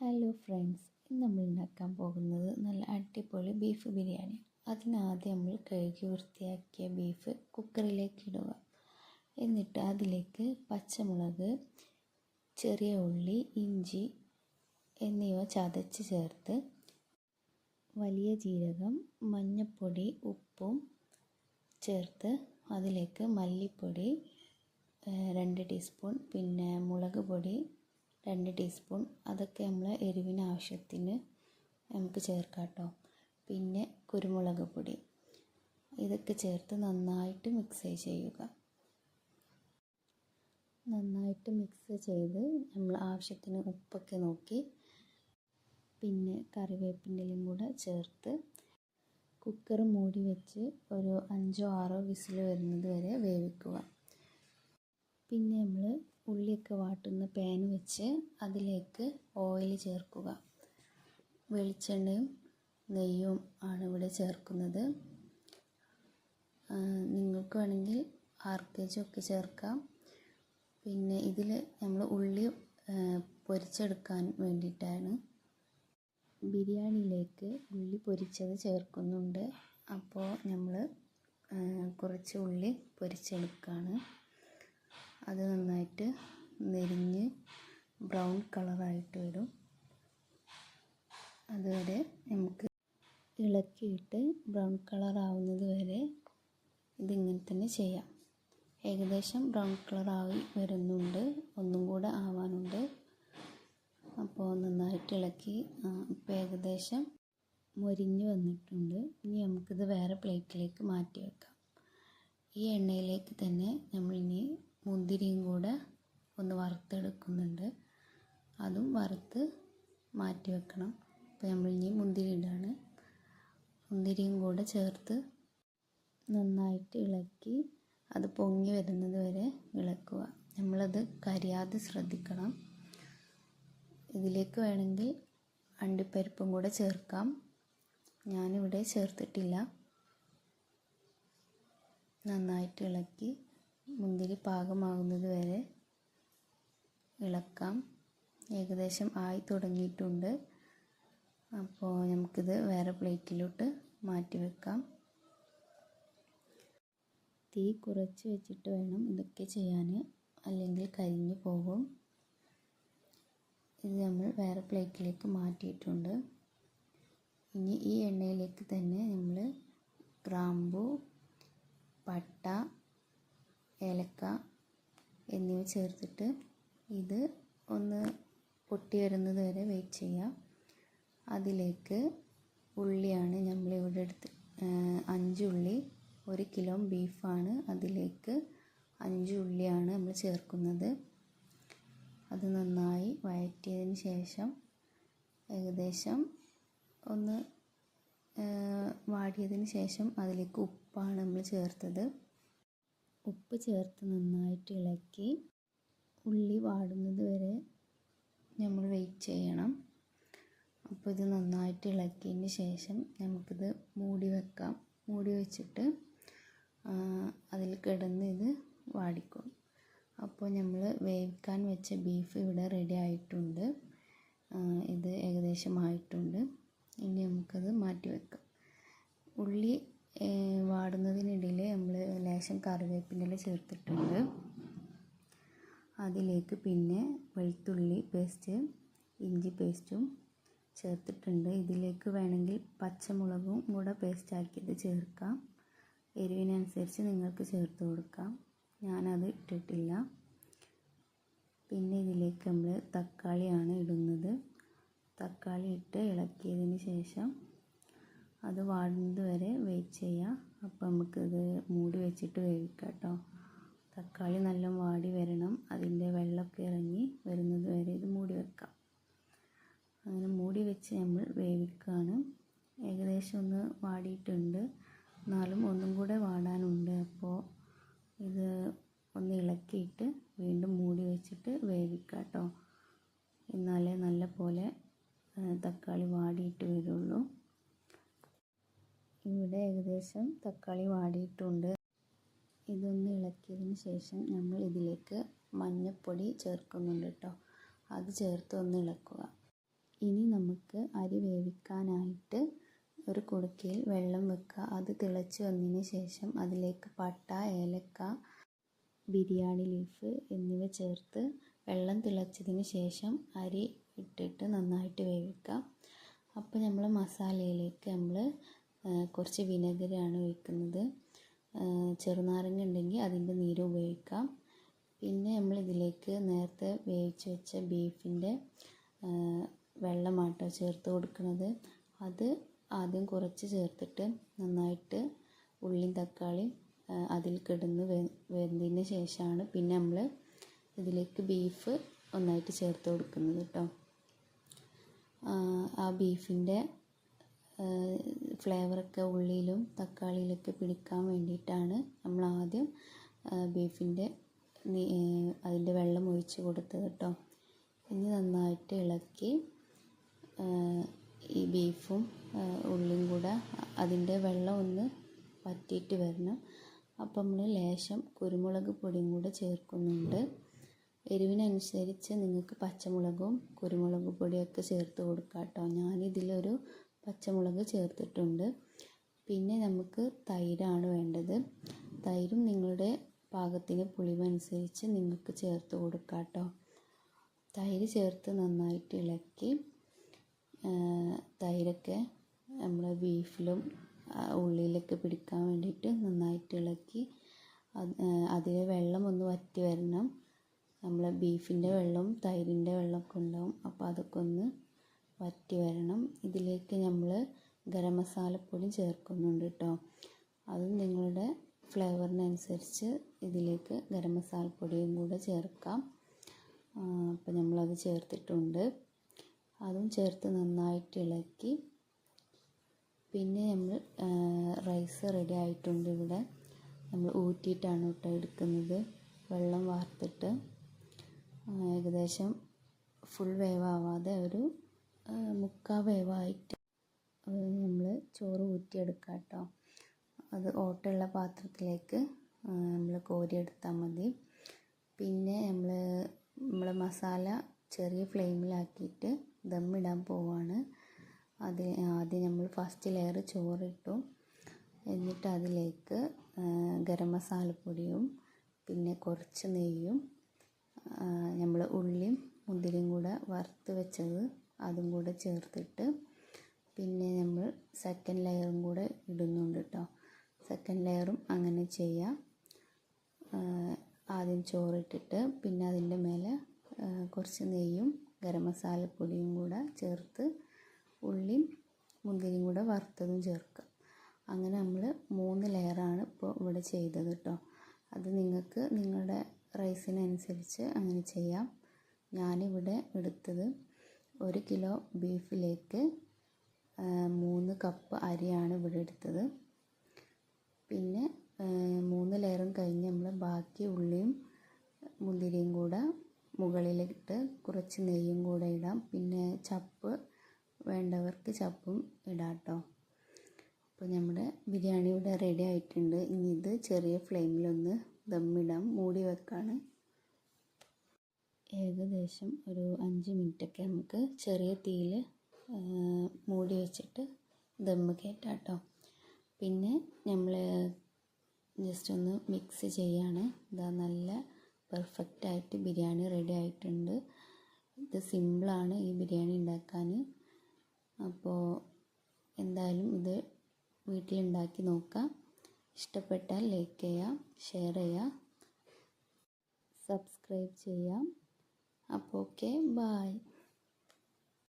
Hello friends ഇന്ന് നമ്മൾ ഉണ്ടാക്കാൻ പോകുന്നത് നല്ല അടിപൊളി ബീഫ് ബിരിയാണി. അതിനാദ്യം നമ്മൾ കഴുകി വൃത്തിയാക്കിയ ബീഫ് കുക്കറിലേക്ക് ഇടുക. എന്നിട്ട് അതിലേക്ക് പച്ചമുളക് ചെറിയ ഉള്ളി ഇഞ്ചി എന്നിവ ചതച്ച് ചേർത്ത് വലിയ ജീരകം മഞ്ഞൾപ്പൊടി ഉപ്പും ചേർത്ത് അതിലേക്ക് മല്ലിപ്പൊടി രണ്ട് ടീസ്പൂൺ പിന്നെ മുളക് പൊടി രണ്ട് ടീസ്പൂൺ അതൊക്കെ നമ്മൾ എരിവിന് ആവശ്യത്തിന് നമുക്ക് ചേർക്കാം കേട്ടോ. പിന്നെ കുരുമുളക് പൊടി. ഇതൊക്കെ ചേർത്ത് നന്നായിട്ട് മിക്സ് ചെയ്യുക. നന്നായിട്ട് മിക്സ് ചെയ്ത് നമ്മൾ ആവശ്യത്തിന് ഉപ്പൊക്കെ നോക്കി. പിന്നെ കറിവേപ്പിന്റെലും കൂടെ ചേർത്ത് കുക്കർ മൂടി വെച്ച് ഒരു അഞ്ചോ ആറോ വിസിൽ വരുന്നത് വരെ വേവിക്കുക. പിന്നെ നമ്മൾ ഉള്ളിയൊക്കെ വാട്ടുന്ന പാൻ വെച്ച് അതിലേക്ക് ഓയിൽ ചേർക്കുക. വെളിച്ചെണ്ണയും നെയ്യും ആണ് ഇവിടെ ചേർക്കുന്നത്. നിങ്ങൾക്ക് വേണമെങ്കിൽ ആർക്കേജൊക്കെ ചേർക്കാം. പിന്നെ ഇതിൽ നമ്മൾ ഉള്ളി പൊരിച്ചെടുക്കാൻ വേണ്ടിയിട്ടാണ്. ബിരിയാണിയിലേക്ക് ഉള്ളി പൊരിച്ചത് ചേർക്കുന്നുണ്ട്. അപ്പോൾ നമ്മൾ കുറച്ച് ഉള്ളി പൊരിച്ചെടുക്കുകയാണ് അത് നന്നായിട്ട് നെരിഞ്ഞ് ബ്രൗൺ കളറായിട്ട് വരും. അതുവരെ നമുക്ക് ഇളക്കിയിട്ട് ബ്രൗൺ കളർ ആവുന്നത് വരെ ഇതിങ്ങനെ തന്നെ ചെയ്യാം. ഏകദേശം ബ്രൗൺ കളറായി വരുന്നുണ്ട്. ഒന്നും കൂടെ ആവാനുണ്ട്. അപ്പോൾ നന്നായിട്ട് ഇളക്കി ഇപ്പോൾ ഏകദേശം മൊരിഞ്ഞ് വന്നിട്ടുണ്ട്. ഇനി നമുക്കിത് വേറെ പ്ലേറ്റിലേക്ക് മാറ്റി വെക്കാം. ഈ എണ്ണയിലേക്ക് തന്നെ നമ്മളിനി മുന്തിരിയും കൂടെ ഒന്ന് വറുത്തെടുക്കുന്നുണ്ട്. അതും വറുത്ത് മാറ്റി വെക്കണം. അപ്പോൾ നമ്മളിനി മുന്തിരി ഇടാണ്. മുന്തിരിയും കൂടെ ചേർത്ത് നന്നായിട്ട് ഇളക്കി അത് പൊങ്ങി വരുന്നത് വരെ ഇളക്കുക. നമ്മളത് കരിയാതെ ശ്രദ്ധിക്കണം. ഇതിലേക്ക് വേണമെങ്കിൽ അണ്ടിപ്പരിപ്പും കൂടെ ചേർക്കാം. ഞാനിവിടെ ചേർത്തിട്ടില്ല. നന്നായിട്ട് ഇളക്കി മുന്തിരി പാകമാകുന്നത് വരെ ഇളക്കാം. ഏകദേശം ആയി തുടങ്ങിയിട്ടുണ്ട്. അപ്പോൾ നമുക്കിത് വേറെ പ്ലേറ്റിലോട്ട് മാറ്റി വെക്കാം. തീ കുറച്ച് വെച്ചിട്ട് വേണം ഇതൊക്കെ ചെയ്യാൻ. അല്ലെങ്കിൽ കരിഞ്ഞു പോകും. ഇത് നമ്മൾ വേറെ പ്ലേറ്റിലേക്ക് മാറ്റിയിട്ടുണ്ട്. ഇനി ഈ എണ്ണയിലേക്ക് തന്നെ നമ്മൾ ഗ്രാമ്പു പട്ട ചേർത്തിട്ട് ഇത് ഒന്ന് പൊട്ടി വരുന്നത് വരെ വെയിറ്റ് ചെയ്യാം. അതിലേക്ക് ഉള്ളിയാണ് നമ്മളിവിടെ എടുത്ത് അഞ്ച് ഉള്ളി ഒരു കിലോ ബീഫാണ് അതിലേക്ക് അഞ്ച് ഉള്ളിയാണ് നമ്മൾ ചേർക്കുന്നത്. അത് നന്നായി വഴറ്റിയതിന് ശേഷം ഏകദേശം ഒന്ന് വാടിയതിന് ശേഷം അതിലേക്ക് ഉപ്പാണ് നമ്മൾ ചേർത്തത്. ഉപ്പ് ചേർത്ത് നന്നായിട്ട് ഇളക്കി ഉള്ളി വാടുന്നത് വരെ നമ്മൾ വെയിറ്റ് ചെയ്യണം. അപ്പോൾ ഇത് നന്നായിട്ട് ഇളക്കിയതിന് ശേഷം നമുക്കിത് മൂടി വെക്കാം. മൂടി വെച്ചിട്ട് അതിൽ കിടന്ന് ഇത് വാടിക്കും. അപ്പോൾ നമ്മൾ വേവിക്കാൻ വെച്ച ബീഫ് ഇവിടെ റെഡി ആയിട്ടുണ്ട്. ഇത് ഏകദേശം ആയിട്ടുണ്ട്. ഇനി നമുക്കത് മാറ്റി വെക്കാം. ഉള്ളി വാടുന്നതിനിടയിൽ നമ്മൾ ലേശം കറിവേപ്പിന്റെ ചേർത്തിട്ടുണ്ട്. അതിലേക്ക് പിന്നെ വെളുത്തുള്ളി പേസ്റ്റ് ഇഞ്ചി പേസ്റ്റും ചേർത്തിട്ടുണ്ട്. ഇതിലേക്ക് വേണമെങ്കിൽ പച്ചമുളകും കൂടെ പേസ്റ്റ് ആക്കിയത് ചേർക്കാം. എരിവിനനുസരിച്ച് നിങ്ങൾക്ക് ചേർത്ത് കൊടുക്കാം. ഞാനത് ഇട്ടിട്ടില്ല. പിന്നെ ഇതിലേക്ക് നമ്മൾ തക്കാളിയാണ് ഇടുന്നത്. തക്കാളി ഇട്ട് ഇളക്കിയതിന് ശേഷം അത് വാടുന്നത് വരെ വെയിറ്റ് ചെയ്യുക അപ്പോൾ നമുക്കിത് മൂടി വെച്ചിട്ട് വേവിക്കാം കേട്ടോ. തക്കാളി നല്ല വാടി വരണം. അതിന്റെ വെള്ളമൊക്കെ ഇറങ്ങി വരുന്നത് വരെ ഇത് മൂടി വെക്കാം. അങ്ങനെ മൂടി വെച്ച് നമ്മൾ വേവിക്കുകയാണ് ഏകദേശം ഒന്ന് വാടിയിട്ടുണ്ട്. എന്നാലും ഒന്നും കൂടെ വാടാനുണ്ട്. അപ്പോൾ ഇത് ഒന്ന് ഇളക്കിയിട്ട് വീണ്ടും മൂടി വെച്ചിട്ട് വേവിക്കുക കേട്ടോ. എന്നാലേ നല്ല പോലെ തക്കാളി വാടിയിട്ട് വരുള്ളൂ. ഇവിടെ ഏകദേശം തക്കാളി വാടിയിട്ടുണ്ട്. ഇളക്കിയതിന് ശേഷം നമ്മൾ ഇതിലേക്ക് മഞ്ഞൾപ്പൊടി ചേർക്കുന്നുണ്ട് കേട്ടോ അത് ചേർത്ത് ഒന്ന് ഇളക്കുക. ഇനി നമുക്ക് അരി വേവിക്കാനായിട്ട് ഒരു കുടുക്കയിൽ വെള്ളം വെക്കുക. അത് തിളച്ച് വന്നതിന് ശേഷം അതിലേക്ക് പട്ട ഏലക്ക ബിരിയാണി ലീഫ് എന്നിവ ചേർത്ത് വെള്ളം തിളച്ചതിന് ശേഷം അരി ഇട്ടിട്ട് നന്നായിട്ട് വേവിക്കുക. അപ്പോൾ നമ്മൾ മസാലയിലേക്ക് നമ്മൾ കുറച്ച് വിനെഗറാണ് ഒഴിക്കുന്നത്. ചെറുനാരങ്ങ ഉണ്ടെങ്കിൽ അതിന്റെ നീര് ഉപയോഗിക്കാം. പിന്നെ നമ്മൾ ഇതിലേക്ക് നേരത്തെ വേവിച്ച് വെച്ച ബീഫിന്റെ വെള്ളമാട്ടോ ചേർത്ത് കൊടുക്കുന്നത്. അത് ആദ്യം കുറച്ച് ചേർത്തിട്ട് നന്നായിട്ട് ഉള്ളിയും തക്കാളിയും അതിൽ കിടന്ന് വെന്തതിന് ശേഷമാണ് പിന്നെ നമ്മൾ ഇതിലേക്ക് ബീഫ് ഒന്നായിട്ട് ചേർത്ത് കൊടുക്കുന്നത് കേട്ടോ. ആ ബീഫിന്റെ ഫ്ലേവറൊക്കെ ഉള്ളിയിലും തക്കാളിയിലൊക്കെ പിടിക്കാൻ വേണ്ടിയിട്ടാണ് നമ്മൾ ആദ്യം ബീഫിന്റെ അതിന്റെ വെള്ളം ഒഴിച്ച് കൊടുത്തത് കേട്ടോ. ഇനി നന്നായിട്ട് ഇളക്കി ഈ ബീഫും ഉള്ളിയും കൂടെ അതിന്റെ വെള്ളം ഒന്ന് വറ്റിയിട്ട് വരണം. അപ്പം നമ്മൾ ലേശം കുരുമുളക് പൊടിയും കൂടെ ചേർക്കുന്നുണ്ട്. എരിവിനനുസരിച്ച് നിങ്ങൾക്ക് പച്ചമുളകും കുരുമുളക് പൊടിയൊക്കെ ചേർത്ത് കൊടുക്കാം കേട്ടോ. ഞാനിതിലൊരു പച്ചമുളക് ചേർത്തിട്ടുണ്ട്. പിന്നെ നമുക്ക് തൈരാണ് വേണ്ടത്. തൈരും നിങ്ങളുടെ പാകത്തിന് പുളിവനുസരിച്ച് നിങ്ങൾക്ക് ചേർത്ത് കൊടുക്കാം കേട്ടോ തൈര് ചേർത്ത് നന്നായിട്ട് ഇളക്കി തൈരൊക്കെ നമ്മൾ ബീഫിലും ഉള്ളിയിലൊക്കെ പിടിക്കാൻ വേണ്ടിയിട്ട് നന്നായിട്ട് ഇളക്കി അതിൽ വെള്ളം ഒന്ന് വറ്റി വരണം നമ്മൾ ബീഫിന്റെ വെള്ളം തൈരിന്റെ വെള്ളമൊക്കെ ഉണ്ടാവും. അപ്പോൾ അതൊക്കെ ഒന്ന് വറ്റി വരണം ഇതിലേക്ക് നമ്മൾ ഗരം മസാലപ്പൊടി ചേർക്കുന്നുണ്ട് കേട്ടോ അതും നിങ്ങളുടെ ഫ്ലേവറിനനുസരിച്ച് ഇതിലേക്ക് ഗരം മസാലപ്പൊടിയും കൂടെ ചേർക്കാം. അപ്പോൾ നമ്മളത് ചേർത്തിട്ടുണ്ട്. അതും ചേർത്ത് നന്നായിട്ട് ഇളക്കി. പിന്നെ നമ്മൾ റൈസ് റെഡി ആയിട്ടുണ്ട് ഇവിടെ. നമ്മൾ ഊറ്റിയിട്ടാണ് കേട്ടോ എടുക്കുന്നത്. വെള്ളം വാർത്തിട്ട് ഏകദേശം ഫുൾ വേവാവാതെ ഒരു മുക്കാ വേവായിട്ട് നമ്മൾ ചോറ് ഊറ്റിയെടുക്കുക കേട്ടോ. അത് ഓട്ടുള്ള പാത്രത്തിലേക്ക് നമ്മൾ കോരിയെടുത്താൽ മതി. പിന്നെ നമ്മൾ നമ്മൾ മസാല ചെറിയ ഫ്ലെയിമിലാക്കിയിട്ട് ദമ്മിടാൻ പോവാണ്. അത് ആദ്യം നമ്മൾ ഫസ്റ്റ് ലെയർ ചോറിട്ടു. എന്നിട്ട് അതിലേക്ക് ഗരം മസാലപ്പൊടിയും പിന്നെ കുറച്ച് നെയ്യും നമ്മൾ ഉള്ളിയും മുന്തിരിയും കൂടെ വറുത്ത് വെച്ചത് അതും കൂടെ ചേർത്തിട്ട് പിന്നെ നമ്മൾ സെക്കൻഡ് ലെയറും കൂടെ ഇടുന്നുണ്ട് കേട്ടോ സെക്കൻഡ് ലെയറും അങ്ങനെ ചെയ്യാം. ആദ്യം ചോറിട്ടിട്ട് പിന്നെ അതിന്റെ മേലെ കുറച്ച് നെയ്യും ഗരം മസാലപ്പൊടിയും കൂടെ ചേർത്ത് ഉള്ളിയും മുന്തിരിയും കൂടെ വറുത്തതും ചേർക്കുക. അങ്ങനെ നമ്മൾ മൂന്ന് ലെയറാണ് ഇപ്പോൾ ഇവിടെ ചെയ്തത് കേട്ടോ അത് നിങ്ങൾക്ക് നിങ്ങളുടെ റൈസിനനുസരിച്ച് അങ്ങനെ ചെയ്യാം. ഞാനിവിടെ എടുത്തത് ഒരു കിലോ ബീഫിലേക്ക് മൂന്ന് കപ്പ് അരിയാണ് ഇവിടെ എടുത്തത്. പിന്നെ മൂന്ന് ലെയറും കഴിഞ്ഞ് നമ്മൾ ബാക്കി ഉള്ളിയും മുന്തിരിയും കൂടെ മുകളിലിട്ട് കുറച്ച് നെയ്യും കൂടെ ഇടാം. പിന്നെ ചപ്പ് വേണ്ടവർക്ക് ചപ്പും ഇടാം കേട്ടോ അപ്പോൾ നമ്മുടെ ബിരിയാണി ഇവിടെ റെഡി ആയിട്ടുണ്ട്. ഇനി ഇത് ചെറിയ ഫ്ലെയിമിലൊന്ന് ദമ്മിടാം. മൂടി വെക്കാണ്. ഏകദേശം ഒരു അഞ്ച് മിനിറ്റൊക്കെ നമുക്ക് ചെറിയ തീയിൽ മൂടി വെച്ചിട്ട് ദമ്മ് കയറ്റാം കേട്ടോ പിന്നെ നമ്മൾ ജസ്റ്റ് ഒന്ന് മിക്സ് ചെയ്യാണ്. ഇതാ നല്ല പെർഫെക്റ്റ് ആയിട്ട് ബിരിയാണി റെഡി ആയിട്ടുണ്ട്. ഇത് സിമ്പിളാണ് ഈ ബിരിയാണി ഉണ്ടാക്കാൻ അപ്പോൾ എന്തായാലും ഇത് വീട്ടിലുണ്ടാക്കി നോക്കാം. ഇഷ്ടപ്പെട്ടാൽ ലൈക്ക് ചെയ്യാം ഷെയർ ചെയ്യാം സബ്സ്ക്രൈബ് ചെയ്യാം. അപ്പോൾ ഓക്കെ ബായ്